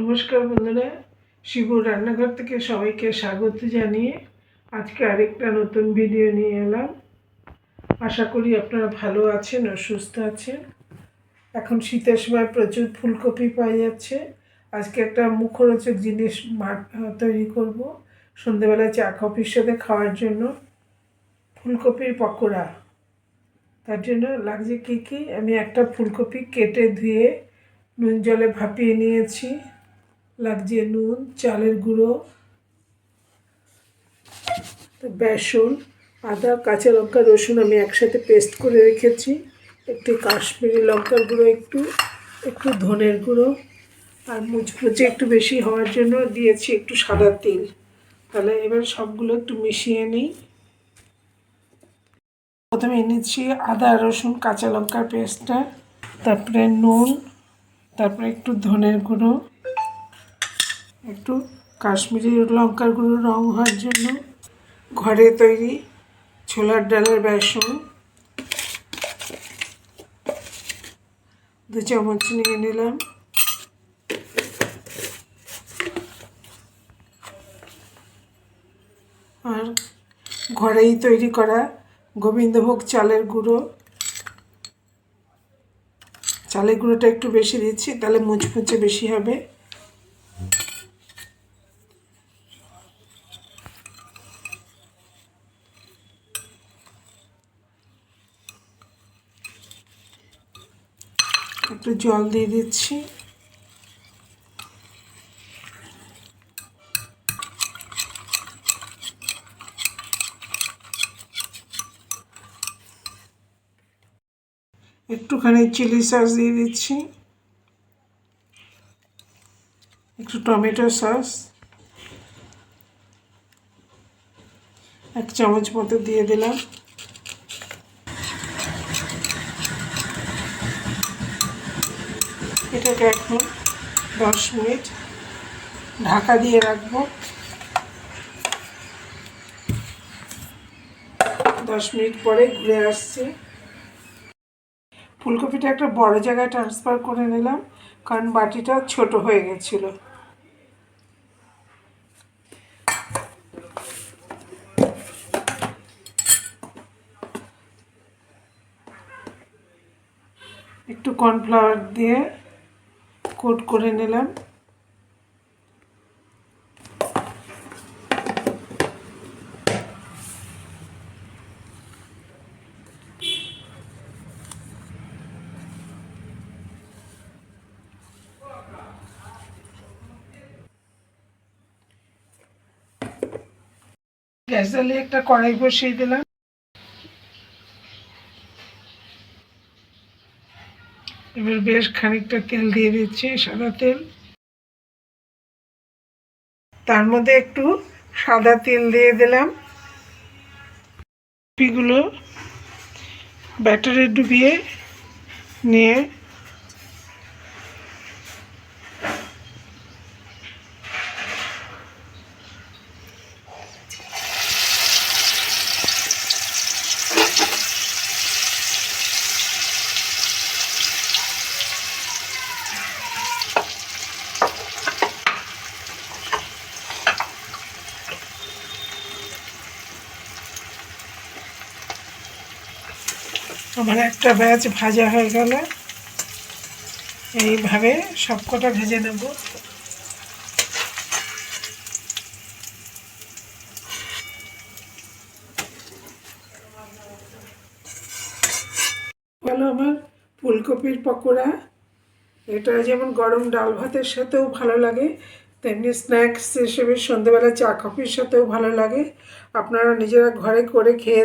নমস্কার বন্ধুরা শিবুর রান্নাঘর থেকে সবাইকে স্বাগত জানিয়ে আজকে আরেকটা নতুন ভিডিও নিয়ে এলাম। আশা করি আপনারা ভালো আছেন ও সুস্থ আছেন। এখন শীতের সময় প্রচুর ফুলকপি পাওয়া যাচ্ছে। আজকে একটা মুখরোচক জিনিস তৈরি করব। সন্ধেবেলায় চা কফির সাথে খাওয়ার জন্য ফুলকপির পকোড়া। তার জন্য লাগছে কী কী? আমি একটা ফুলকপি কেটে ধুয়ে নুন জলে ভাপিয়ে নিয়েছি। লাগছে নুন, চালের গুঁড়ো, বেসন, আদা, কাঁচা লঙ্কা, রসুন আমি একসাথে পেস্ট করে রেখেছি। একটু কাশ্মীরি লঙ্কার গুঁড়ো একটু একটু ধনের গুঁড়ো, আর মুচমুচে একটু বেশি হওয়ার জন্য দিয়েছি একটু সাদা তেল। তাহলে এবার সবগুলো একটু মিশিয়ে নিই। প্রথমে এনেছি আদা, রসুন, কাঁচা লঙ্কার পেস্টটা তারপরে নুন, তারপরে একটু ধনের গুঁড়ো। একটু কাশ্মীরি লঙ্কার গুঁড়ো রং হওয়ার জন্য। ঘরে তৈরি ছোলার ডালের বেসন। দু চামচ নিয়ে নিলাম। আর ঘরেই তৈরি করা গোবিন্দভোগ চালের গুঁড়ো। চালের গুঁড়োটা একটু বেশি দিচ্ছি, তাহলে মুচমুচে বেশি হবে। একটু জল দিয়ে দিচ্ছি। একটুখানি চিলি সস দিয়ে দিচ্ছি। একটু টমেটো সস। এক চামচ মতো দিয়ে দিলাম। এটাকে এখন দশ মিনিট ঢাকা দিয়ে রাখব। দশ মিনিট পরে ঘুরে আসছি। ফুলকপিটা একটা বড় জায়গায় ট্রান্সফার করে নিলাম, কারণ বাটিটা ছোট হয়ে গেছিল। একটু কর্নফ্লাওয়ার দিয়ে কোট করে নিলাম। গ্যাস জ্বালিয়ে একটা কড়াই বসিয়ে দিলাম। এবার বেশ খানিকটা তেল দিয়ে দিচ্ছি সাদা তেল। তার মধ্যে একটু সাদা তেল দিয়ে দিলাম। পিগুলো ব্যাটারে ডুবিয়ে নিয়ে আমার একটা ব্যাচ ভাজা হয়ে গেল। এইভাবে সবকটা ভেজে নেব। গেল আমার ফুলকপির পকোড়া। এটা যেমন গরম ডাল ভাতের সাথেও ভালো লাগে, তেমনি স্ন্যাক্স হিসেবে সন্ধ্যেবেলা চা কফির সাথেও ভালো লাগে। আপনারা নিজেরা ঘরে করে খেয়ে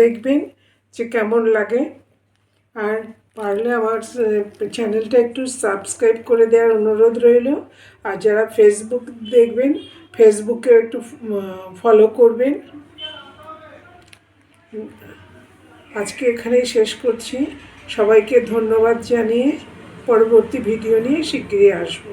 দেখবেন। যে কেমন লাগে। আর পারলে আমার চ্যানেলটা একটু সাবস্ক্রাইব করে দেওয়ার অনুরোধ রইল। আর যারা ফেসবুক দেখবেন ফেসবুকে একটু ফলো করবেন। আজকে এখানেই শেষ করছি। সবাইকে ধন্যবাদ জানিয়ে পরবর্তী ভিডিও নিয়ে শিগগিরই আসব।